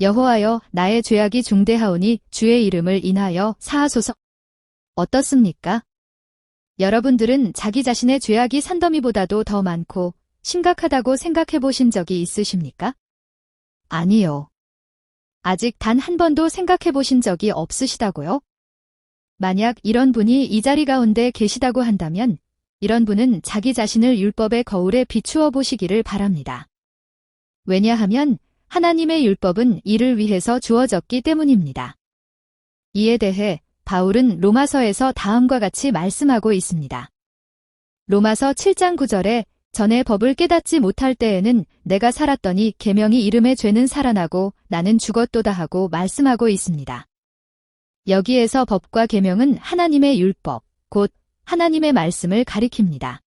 여호와여 나의 죄악이 중대하오니 주의 이름을 인하여 사하소서. 어떻습니까? 여러분들은 자기 자신의 죄악이 산더미보다도 더 많고 심각하다고 생각해 보신 적이 있으십니까? 아니요. 아직 단 한 번도 생각해 보신 적이 없으시다고요? 만약 이런 분이 이 자리 가운데 계시다고 한다면 이런 분은 자기 자신을 율법의 거울에 비추어 보시기를 바랍니다. 왜냐하면 하나님의 율법은 이를 위해서 주어졌기 때문입니다. 이에 대해 바울은 로마서에서 다음과 같이 말씀하고 있습니다. 로마서 7장 9절에 전에 법을 깨닫지 못할 때에는 내가 살았더니 계명이 이름의 죄는 살아나고 나는 죽었도다 하고 말씀하고 있습니다. 여기에서 법과 계명은 하나님의 율법, 곧 하나님의 말씀을 가리킵니다.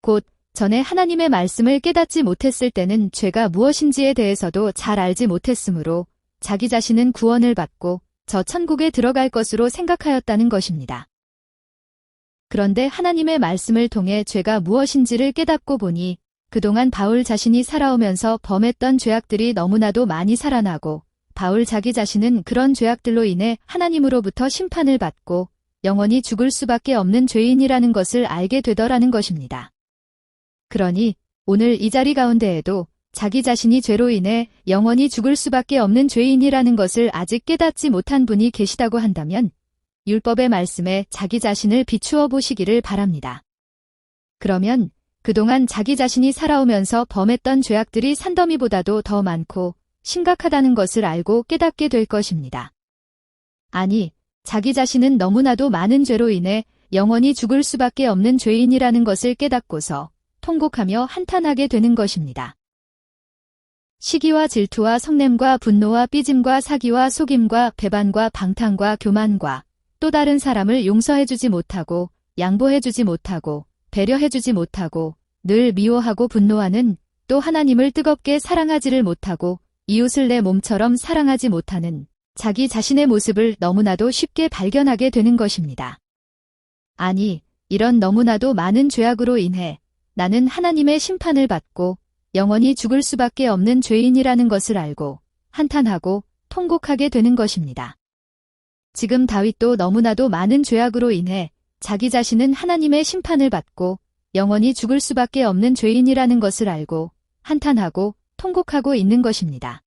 곧 전에 하나님의 말씀을 깨닫지 못했을 때는 죄가 무엇인지에 대해서도 잘 알지 못했으므로 자기 자신은 구원을 받고 저 천국에 들어갈 것으로 생각하였다는 것입니다. 그런데 하나님의 말씀을 통해 죄가 무엇인지를 깨닫고 보니 그동안 바울 자신이 살아오면서 범했던 죄악들이 너무나도 많이 살아나고 바울 자기 자신은 그런 죄악들로 인해 하나님으로부터 심판을 받고 영원히 죽을 수밖에 없는 죄인이라는 것을 알게 되더라는 것입니다. 그러니 오늘 이 자리 가운데에도 자기 자신이 죄로 인해 영원히 죽을 수밖에 없는 죄인이라는 것을 아직 깨닫지 못한 분이 계시다고 한다면 율법의 말씀에 자기 자신을 비추어 보시기를 바랍니다. 그러면 그동안 자기 자신이 살아오면서 범했던 죄악들이 산더미보다도 더 많고 심각하다는 것을 알고 깨닫게 될 것입니다. 아니, 자기 자신은 너무나도 많은 죄로 인해 영원히 죽을 수밖에 없는 죄인이라는 것을 깨닫고서 통곡하며 한탄하게 되는 것입니다. 시기와 질투와 성냄과 분노와 삐짐과 사기와 속임과 배반과 방탕과 교만과 또 다른 사람을 용서해주지 못하고 양보해주지 못하고 배려해주지 못하고 늘 미워하고 분노하는 또 하나님을 뜨겁게 사랑하지를 못하고 이웃을 내 몸처럼 사랑하지 못하는 자기 자신의 모습을 너무나도 쉽게 발견하게 되는 것입니다. 아니, 이런 너무나도 많은 죄악으로 인해 나는 하나님의 심판을 받고 영원히 죽을 수밖에 없는 죄인이라는 것을 알고 한탄하고 통곡하게 되는 것입니다. 지금 다윗도 너무나도 많은 죄악으로 인해 자기 자신은 하나님의 심판을 받고 영원히 죽을 수밖에 없는 죄인이라는 것을 알고 한탄하고 통곡하고 있는 것입니다.